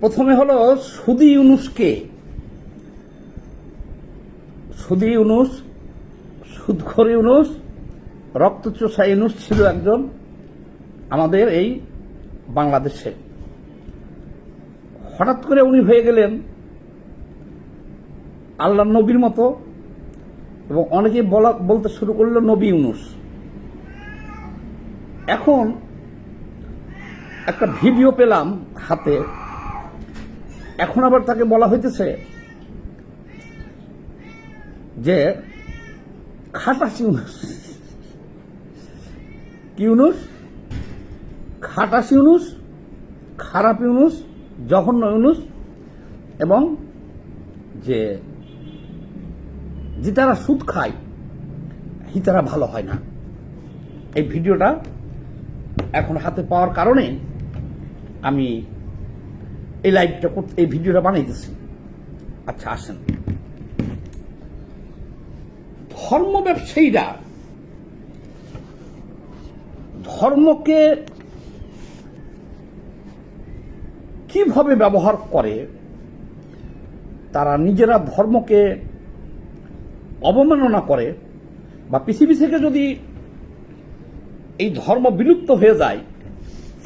প্রথমে হলো সুদি ইউনুসকে। সুদি ইউনুস, সুদখর ইউনুস, রক্তচোষা ইউনুস ছিল একজন আমাদের এই বাংলাদেশে। হঠাৎ করে উনি হয়ে গেলেন আল্লাহ নবীর মতো এবং অনেকে বলা, বলতে শুরু করল নবী ইউনুস। এখন একটা ভিডিও পেলাম হাতে এখন আবার তাকে বলা হইতেছে যে, খাটাস ইউনুস। ইউনুস? খাটাস ইউনুস, খারাপ ইউনুস, জঘন্য ইউনুস, এবং যে যে তারা সুদ খায় হিতারা ভালো হয় না। এই ভিডিওটা এখন হাতে পাওয়ার কারণে আমি এই লাইভটা করতে এই ভিডিওটা বানাইতেছি। আচ্ছা আসেন। ধর্ম ব্যবসায়ীরা ধর্মকে কীভাবে ব্যবহার করে, তারা নিজেরা ধর্মকে অবমাননা করে, বা পৃথিবী থেকে যদি এই ধর্ম বিলুপ্ত হয়ে যায়,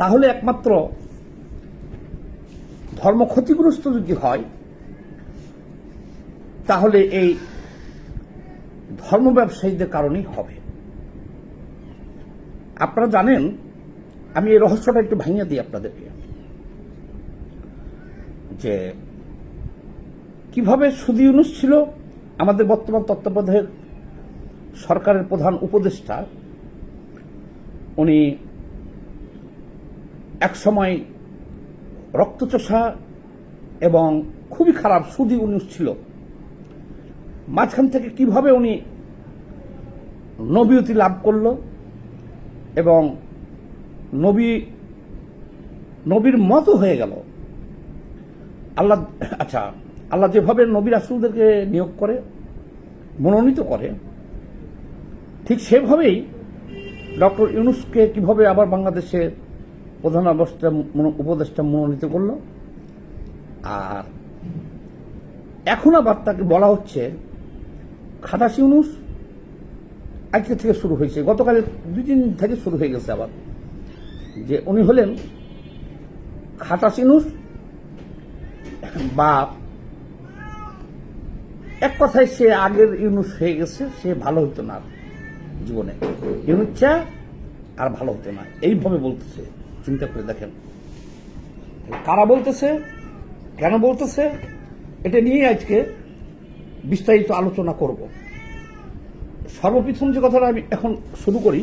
তাহলে একমাত্র ধর্ম ক্ষতিগ্রস্ত যদি হয়, তাহলে এই ধর্ম ব্যবসায়ীদের কারণেই হবে। আপনারা জানেন, আমি এই রহস্যটা একটু ভাঙিয়ে দিই আপনাদেরকে। যে কীভাবে সুদি ইউনুস ছিল? আমাদের বর্তমান তত্ত্বাবধায়ক সরকারের প্রধান উপদেষ্টা, উনি একসময় রক্তচোষা এবং খুবই খারাপ সুদি ইউনুস ছিল। মাঝখান থেকে কীভাবে উনি নবীয়তি লাভ করল এবং নবী, নবীর মতো হয়ে গেল। আল্লাহ আচ্ছা আল্লাহ যেভাবে নবী রাসুলদেরকে নিয়োগ করে, মনোনীত করে, ঠিক সেভাবেই ডক্টর ইউনুসকে কীভাবে আবার বাংলাদেশের প্রধান অবস্থা উপদেষ্টা মনোনীত করল। আর এখন আবার তাকে বলা হচ্ছে খাটাস ইউনুস। আজকে থেকে শুরু হয়েছে। গতকাল দুই দিন থেকে শুরু হয়ে গেছে আবার। যে উনি হলেন খাটাস ইউনুস বা এক কথায় সে আগের ইউনুস হয়ে গেছে, সে ভালো হতো না জীবনে। ইউনুস আর ভালো হতো না। এইভাবে বলতেছে। চিন্তা করে দেখেন। কারা বলতেছে, কেন বলতেছে, এটা নিয়ে আজকে বিস্তারিত আলোচনা করব। সর্বপ্রথম যে কথাটা আমি এখন শুরু করি,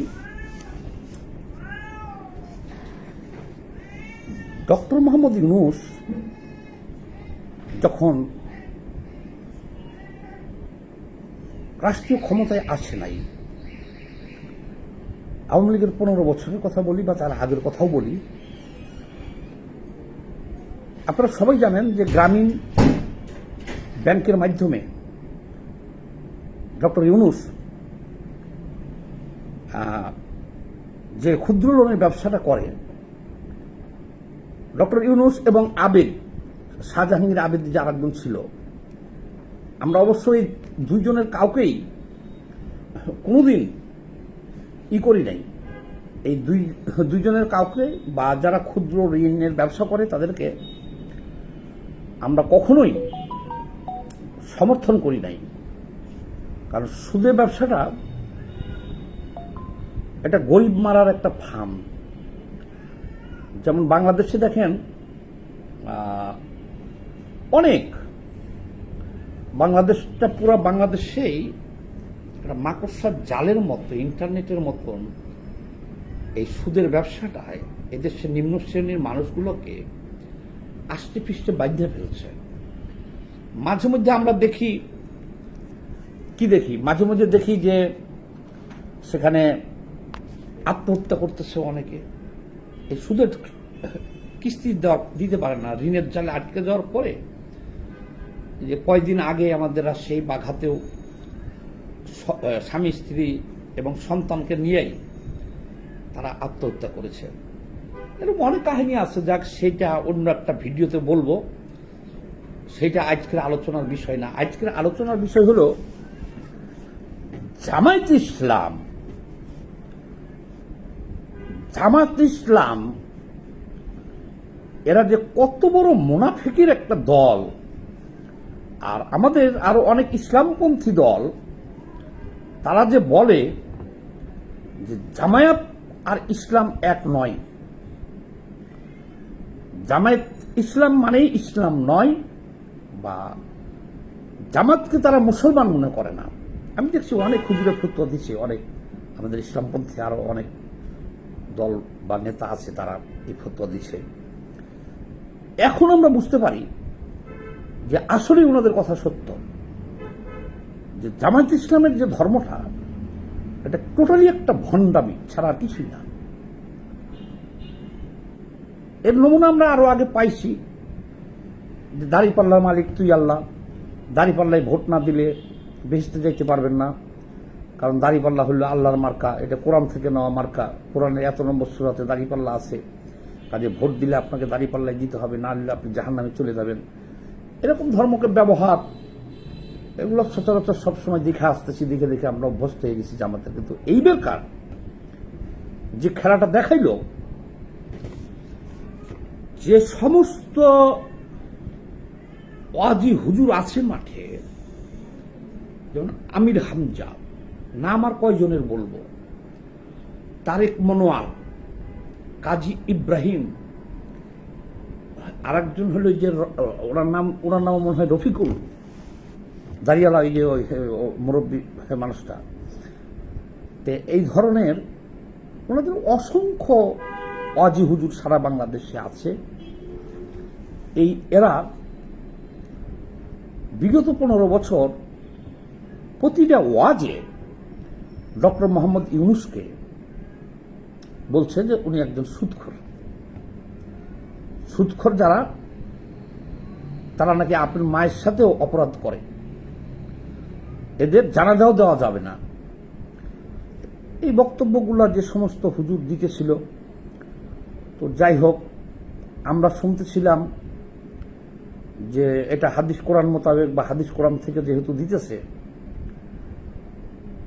ডক্টর মোহাম্মদ ইউনুস যখন রাষ্ট্রীয় ক্ষমতায় আসে নাই আওয়ামী লীগের পনেরো বছরের কথা বলি বা তার আগের কথাও বলি। আপনারা সবাই জানেন যে গ্রামীণ ব্যাংকের মাধ্যমে ডক্টর ইউনুস যে ক্ষুদ্র লোনের ব্যবসাটা করে, ডক্টর ইউনুস এবং আবেদ, শাহজাহাঙ্গীর আবেদ যে আরেকজন ছিল, আমরা অবশ্যই দুইজনের কাউকেই কোনোদিন ই করি নাই। এই দুই, দুইজনের কাউকে বা যারা ক্ষুদ্র ঋণের ব্যবসা করে তাদেরকে আমরা কখনোই সমর্থন করি নাই। কারণ সুদের ব্যবসাটা এটা গরিব মারার একটা ফার্ম। যেমন বাংলাদেশে দেখেন অনেক। বাংলাদেশটা পুরো বাংলাদেশেই একটা মাকড়সার জালের মতো, ইন্টারনেটের মতন এই সুদের ব্যবসাটায় এদেশের নিম্ন শ্রেণির মানুষগুলোকে আষ্টে পৃষ্ঠে বাধ্য ফেলছে। মাঝে মধ্যে আমরা দেখি, কি দেখি? মাঝে মধ্যে দেখি যে সেখানে আত্মহত্যা করতেছে অনেকে। এই সুদের কিস্তি দিতে পারে না। ঋণের জালে আটকে যাওয়ার পরে যে কয়দিন আগে আমাদের সেই বাঘাতেও স্বামী, স্ত্রী এবং সন্তানকে নিয়েই তারা আত্মহত্যা করেছে। এরকম অনেক কাহিনী আছে, যাক সেটা অন্য একটা ভিডিওতে বলব। সেটা আজকের আলোচনার বিষয় না। আজকের আলোচনার বিষয় হলো, জামায়াত ইসলাম জামাত ইসলাম, এরা যে কত বড় মোনাফিকের একটা দল, আর আমাদের আরও অনেক ইসলামপন্থী দল তারা যে বলে যে জামায়াত আর ইসলাম এক নয়। জামায়াত ইসলাম মানেই ইসলাম নয় বা জামাতকে তারা মুসলমান মনে করে না। আমি দেখছি অনেক হুজুরে ফতুয়া দিচ্ছে অনেক আমাদের ইসলামপন্থী আরও অনেক দল বা নেতা আছে তারা এই ফতুয়া দিচ্ছে এখন আমরা বুঝতে পারি যে আসলেই ওনাদের কথা সত্য। যে জামায়াত ইসলামের যে ধর্মটা, এটা টোটালি একটা ভণ্ডামি, ছাড়া আর কিছুই না। এর নমুনা আমরা আরও আগে পাইছি, যে দাড়িপাল্লার মালিক তুই আল্লাহ, দাড়িপাল্লায় ভোট না দিলে বেহেস্তে যাইতে পারবেন না, কারণ দাড়িপাল্লা হলো আল্লাহর মার্কা, এটা কোরআন থেকে নেওয়া মার্কা। কোরআনের এত নম্বর সুরাতে দাড়িপাল্লা আছে, কাজে ভোট দিলে আপনাকে দাড়িপাল্লায় দিতে হবে, না দিলে আপনি জাহান নামে চলে যাবেন। এরকম ধর্মকে ব্যবহার এগুলো সচরাচর সবসময় দেখে আসতেছি, দেখে দেখে আমরা অভ্যস্ত হয়ে গেছি জামাতের কিন্তু এই বেকার যে খেলাটা দেখাইলো, যে সমস্ত ওয়াজি হুজুর আছে মাঠে, যেমন আমির হামজা, নাম আর কয়জনের বলব? তারেক মনোয়ার, কাজী ইব্রাহিম আর একজন হলো যে ওনার নাম ওনার নাম মনে হয় রফিকুল। দাঁড়িয়ালা ওই যে ওই মুরব্বী মানুষটা। তে এই ধরনের ওনাদের অসংখ্য অজি হুজুর সারা বাংলাদেশে আছে। এই এরা বিগত পনেরো বছর প্রতিটা ওয়াজে ডক্টর মোহাম্মদ ইউনুসকে বলছে যে উনি একজন সুদখোর সুদখোর যারা, তারা নাকি আপনার মায়ের সাথেও অপরাধ করে। এদের জানাজাও দেওয়া যাবে না। এই বক্তব্যগুলো যে সমস্ত হুজুর দিতেছিল, তো যাই হোক, আমরা শুনতেছিলাম যে এটা হাদিস কোরআন মোতাবেক বা হাদিস কোরআন থেকে যেহেতু দিতেছে,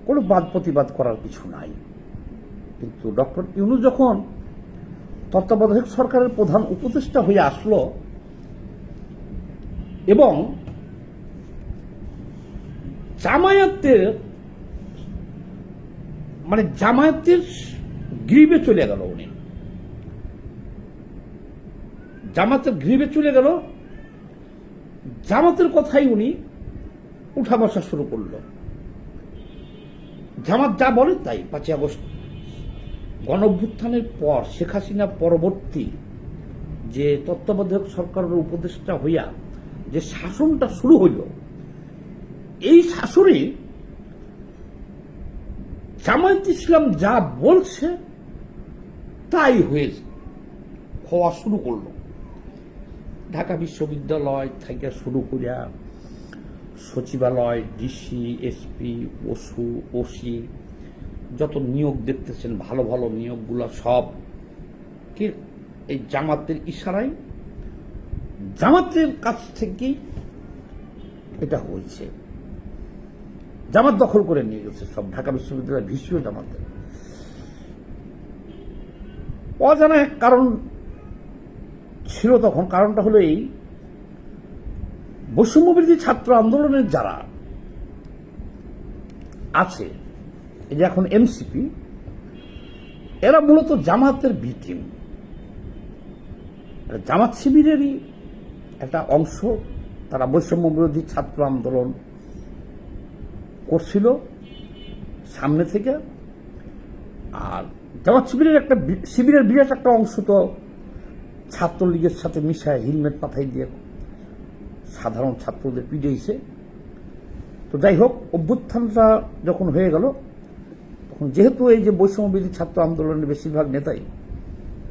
কোনো বাদ প্রতিবাদ করার কিছু নাই। কিন্তু ডক্টর ইউনুস যখন তত্ত্বাবধায়ক সরকারের প্রধান উপদেষ্টা হয়ে আসলো এবং জামায়াতের মানে জামায়াতের গ্রিবে চলে গেল উনি। জামাতের গ্রিবে চলে গেল। জামাতের কথাই উনি উঠা বসা শুরু করল। জামাত যা বলে তাই। পাঁচই আগস্ট গণ অভ্যুত্থানের পর শেখ হাসিনা পরবর্তী যে তত্ত্বাবধায়ক সরকারের উপদেষ্টা হইয়া যে শাসনটা শুরু হইল এই শাশুড়ি জামায়াত ইসলাম যা বলছে, তাই হয়েছে। হওয়া শুরু করল। ঢাকা বিশ্ববিদ্যালয় থেকে শুরু করিয়া সচিবালয়, ডিসি, এসপি, ওসু, ওসি, যত নিয়োগ দেখতেছেন, ভালো ভালো নিয়োগগুলো সব। কি এই জামাতের ইশারায়? জামাতের কাছ থেকেই এটা হয়েছে। জামাত দখল করে নিয়ে গেছে সব ঢাকা বিশ্ববিদ্যালয়ের ভিসিও জামাতের অজানা এক কারণ ছিল তখন, কারণটা হলো এই, বৈষম্যবিরোধী ছাত্র আন্দোলনের যারা আছে, এই যে এখন এমসিপি, এরা মূলত জামাতের বি টিম জামাত শিবিরেরই একটা অংশ, তারা বৈষম্য বিরোধী ছাত্র আন্দোলন করছিল সামনে থেকে। আর জামাত শিবিরের একটা শিবিরের বিরাট একটা অংশ তো ছাত্রলীগের সাথে মিশায় হেলমেট মাথায় দিয়ে সাধারণ ছাত্রদের পিটিয়েছে তো যাই হোক, অভ্যুত্থানটা যখন হয়ে গেল, তখন যেহেতু এই যে বৈষম্যবিধি ছাত্র আন্দোলনের বেশিরভাগ নেতাই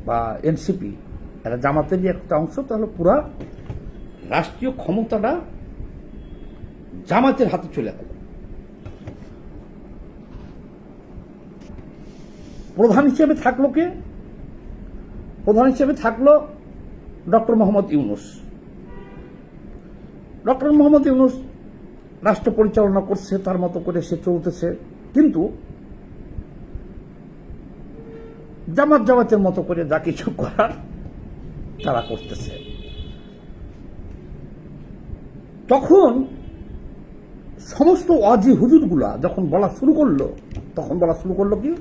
বা এনসিপি, এরা জামাতেরই একটা অংশ, তাহলে পুরা রাষ্ট্রীয় ক্ষমতাটা জামাতের হাতে চলে গেল। প্রধান হিসেবে থাকল কে? প্রধান হিসেবে থাকল ডক্টর মোহাম্মদ ইউনুস। ডক্টর মোহাম্মদ ইউনুস রাষ্ট্র পরিচালনা করছে, তার মতো করে সে চলতেছে। কিন্তু জামাত জামাতের মতো করে যা কিছু করার তারা করতেছে। তখন সমস্ত অজি হুজুরগুলা যখন বলা শুরু করল, তখন বলা শুরু করল কি?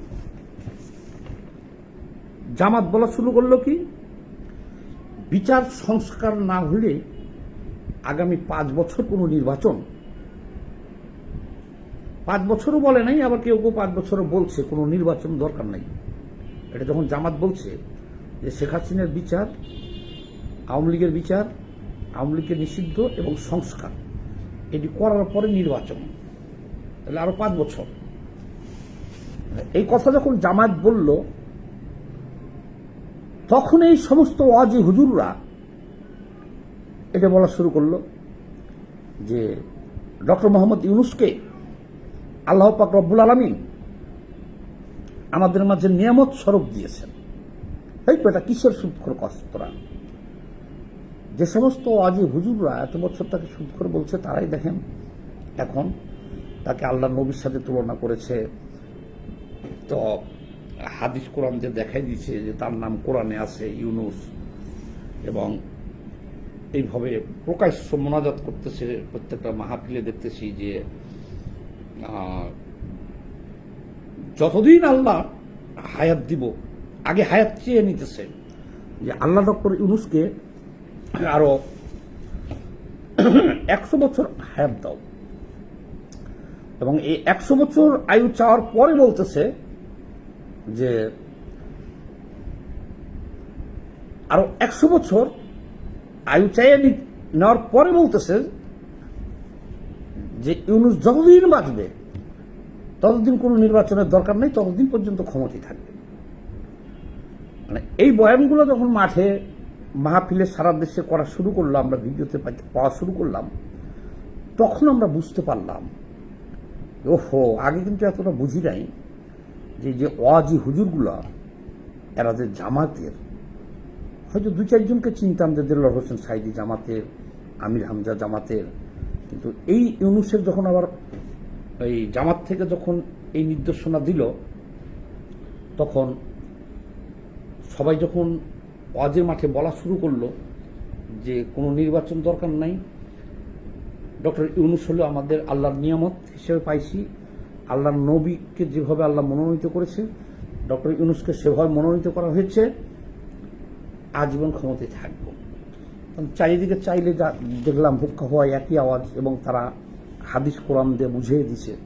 জামাত বলা শুরু করল কি? বিচার সংস্কার না হলে আগামী পাঁচ বছর কোনো নির্বাচন। পাঁচ বছরও বলে নাই, আবার কেউ কেউ পাঁচ বছরও বলছে, কোনো নির্বাচন দরকার নাই। এটা যখন জামাত বলছে যে শেখ হাসিনার বিচার, আওয়ামী লীগের বিচার, আওয়ামী লীগের নিষিদ্ধ এবং সংস্কার, এটি করার পরে নির্বাচন। তাহলে আরও পাঁচ বছর। এই কথা যখন জামাত বলল তখন এই সমস্ত ওয়াজি হুজুররা এটা বলা শুরু করল যে ডক্টর মোহাম্মদ ইউনুসকে আল্লাহ পাক রব্বুল আলমিন আমাদের মাঝে নিয়ামত স্বরূপ দিয়েছেন। তাই তো এটা কিসের সুদখোর কষ্টরা? যে সমস্ত আজি হুজুররা এত বছর তাকে সুদখোর বলছে, তারাই দেখেন, এখন তাকে আল্লাহ নবীর সাথে তুলনা করেছে। তো হাদিস কোরআন যে দেখাই দিচ্ছে যে তার নাম কোরআনে আছে ইউনুস এবং এইভাবে প্রকাশ্য মোনাজাত করতেছে, প্রত্যেকটা মাহফিলে দেখতেছি যে যতদিন আল্লাহ হায়াত দিব, আগে হায়াত চেয়ে নিতেছে যে আল্লাহ ডক্টর ইউনুসকে আরও একশো বছর হায়াত দাও। এবং এই একশো বছর আয়ু চাওয়ার পরে বলতেছে যে আরও একশো বছর আয়ু চাইয়ে নেওয়ার পরে বলতেছে যে ইউনুস যতদিন বাঁচবে, ততদিন কোনো নির্বাচনের দরকার নেই, ততদিন পর্যন্ত ক্ষমতায় থাকবে। মানে এই বয়ানগুলো যখন মাঠে মাহফিলে সারা দেশে করা শুরু করল, আমরা ভিডিওতে পাওয়া শুরু করলাম, তখন আমরা বুঝতে পারলাম, ওহো, আগে কিন্তু এতটা বুঝি নাই। যে যে ওয়াজি হুজুরগুলা, এরা যে জামাতের, হয়তো দু চারজনকে চিনতাম যে দেলোয়ার হোসেন সাইদি জামাতের, আমির হামজা জামাতের, কিন্তু এই ইউনুসের যখন আবার এই জামাত থেকে যখন এই নির্দেশনা দিল, তখন সবাই যখন ওয়াজের মাঠে বলা শুরু করল যে, কোনো নির্বাচন দরকার নাই, ডক্টর ইউনুস হলো আমাদের আল্লাহর নিয়ামত হিসেবে পাইছি আল্লাহর নবীকে যেভাবে আল্লাহ মনোনীত করেছে, ডক্টর ইউনুসকে সেভাবে মনোনীত করা হয়েছে, আজীবন ক্ষমতায় থাকব। চারিদিকে চাইলে যা দেখলাম, হুক্কা হওয়া একই আওয়াজ এবং তারা হাদিস কোরআন দিয়ে বুঝিয়ে দিছে।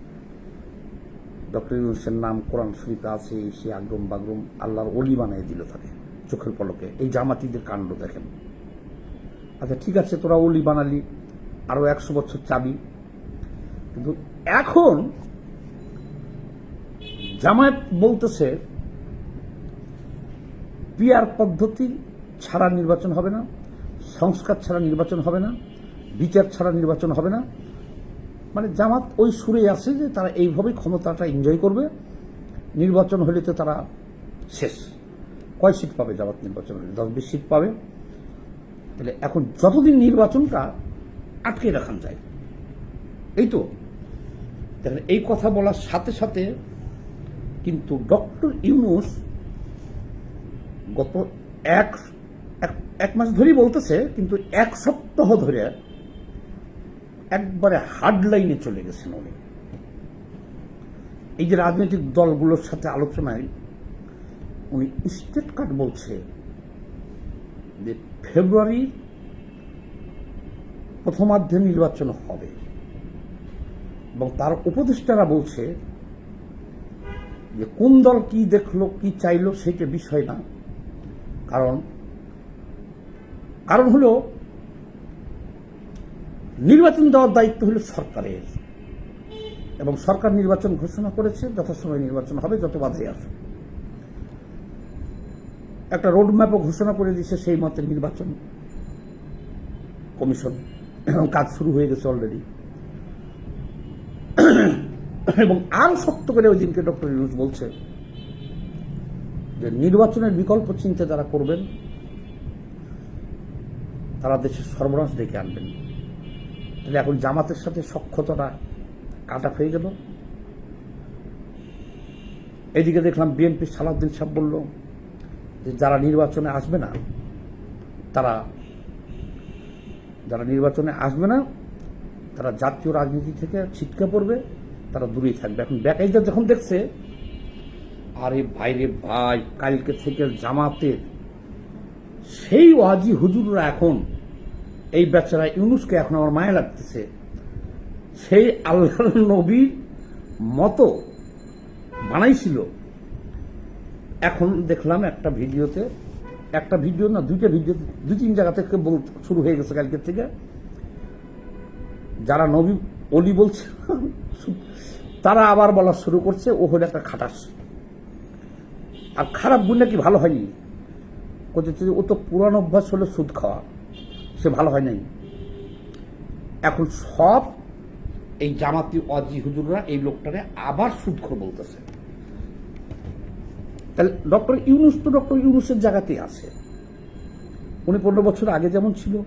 ডক্টর ইউনুসের নাম কোরআন শরীফে আছে, সে আগ্রম বাগরম আল্লাহর অলি বানিয়ে দিল তাকে, চোখের পলকে। এই জামাতিদের কাণ্ড দেখেন। আচ্ছা ঠিক আছে, তোরা অলি বানালি, আরও একশো বছর চাবি। কিন্তু এখন জামায়াত বলতেছে পিয়ার পদ্ধতি ছাড়া নির্বাচন হবে না, সংস্কার ছাড়া নির্বাচন হবে না, বিচার ছাড়া নির্বাচন হবে না। মানে জামাত ওই সুরে আছে যে তারা এইভাবেই ক্ষমতাটা এনজয় করবে। নির্বাচন হলে তো তারা শেষ। কয় সিট পাবে জামাত নির্বাচন হলে? দশ বিশ সিট পাবে। তাহলে এখন যতদিন নির্বাচনটা আটকে রাখান যায়, এই তো। এই কথা বলার সাথে সাথে কিন্তু ডক্টর ইউনুস গত এক এক- মাস ধরেই বলতেছে, কিন্তু এক সপ্তাহ ধরে একবারে হার্ড লাইনে চলে গেছেন উনি। এই যে রাজনৈতিক দলগুলোর সাথে আলোচনায় উনি স্টেট কার্ড বলছে যে ফেব্রুয়ারি প্রথমার্ধে নির্বাচন হবে। এবং তার উপদেষ্টারা বলছে যে কোন দল কি দেখল, কি চাইলো, সেটা বিষয় না। কারণ কারণ হলো, নির্বাচন দেওয়ার দায়িত্ব হলো সরকারের। এবং সরকার নির্বাচন ঘোষণা করেছে, যথাসময়ে নির্বাচন হবে, যত বাধাই আসুক একটা রোড ম্যাপও ঘোষণা করে দিয়েছে সেই মতে নির্বাচন কমিশন। কাজ শুরু হয়ে গেছে অলরেডি। এবং আরও শক্ত করে ওই দিনকে ডক্টর ইউনুস বলছে যে নির্বাচনের বিকল্প চিন্তা যারা করবেন, তারা দেশের সর্বনাশ ডেকে আনবেন। তাহলে এখন জামাতের সাথে সক্ষতাটা কাটা হয়ে গেল। এদিকে দেখলাম বিএনপি সালাউদ্দিন সাহেব বলল যে যারা নির্বাচনে আসবে না, তারা যারা নির্বাচনে আসবে না, তারা জাতীয় রাজনীতি থেকে ছিটকে পড়বে। তারা দূরেই থাকবে। এখন বেকাইদা যখন দেখছে, আরে ভাইরে ভাই, কালকে থেকে জামাতের সেই ওয়াজি হুজুররা এখন, এই বেচারা ইউনুসকে এখন আমার মায়া লাগতেছে। সেই আল্লাহর নবীর মতো বানাইছিল। এখন দেখলাম একটা ভিডিওতে, একটা ভিডিও না, দুইটা ভিডিও দুই তিন জায়গা থেকে শুরু হয়ে গেছে কালকের থেকে। যারা নবী অলি বলছে, তারা আবার বলা শুরু করছে, ও হলো একটা খাটাস। আর খারাপ গুণ নাকি ভালো হয়নি। বলছে ও তো পুরান অভ্যাস হলো সুদ খাওয়া, সে ভালো হয় নাই। এখন সব এই জামাতি অজি হুজুররা এই লোকটারে আবার সুদখোর বলতেছে। তাহলে ডক্টর ইউনুস তো ডক্টর ইউনুসের জায়গাতেই আছে। উনি পনেরো বছর আগে যেমন ছিল,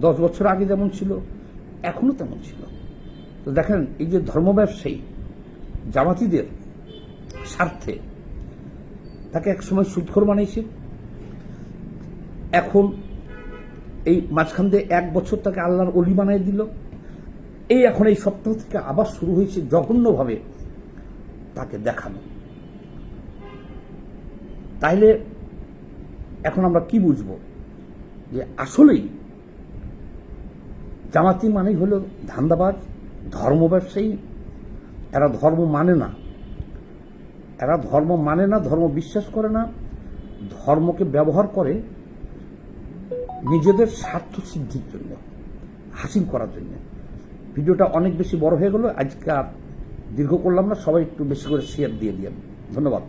দশ বছর আগে যেমন ছিল, এখনও তেমন ছিল। তো দেখেন, এই যে ধর্ম ব্যবসায়ী, জামাতিদের স্বার্থে তাকে একসময় সুদখোর বানিয়েছে এখন এই মাঝখান দিয়ে এক বছর তাকে আল্লাহর অলি বানিয়ে দিল। এই এখন এই সপ্তাহ থেকে আবার শুরু হয়েছে জঘন্যভাবে তাকে দেখানো। তাইলে এখন আমরা কি বুঝব? যে আসলেই জামাতি মানেই হলো ধান্দাবাজ ধর্ম ব্যবসায়ী, এরা ধর্ম মানে না। এরা ধর্ম মানে না, ধর্ম বিশ্বাস করে না, ধর্মকে ব্যবহার করে নিজেদের স্বার্থ সিদ্ধির জন্য, হাসিল করার জন্য। ভিডিওটা অনেক বেশি বড় হয়ে গেল, আজকে আর দীর্ঘ করলাম না, সবাই একটু বেশি করে শেয়ার দিয়ে দিয়ে ধন্যবাদ।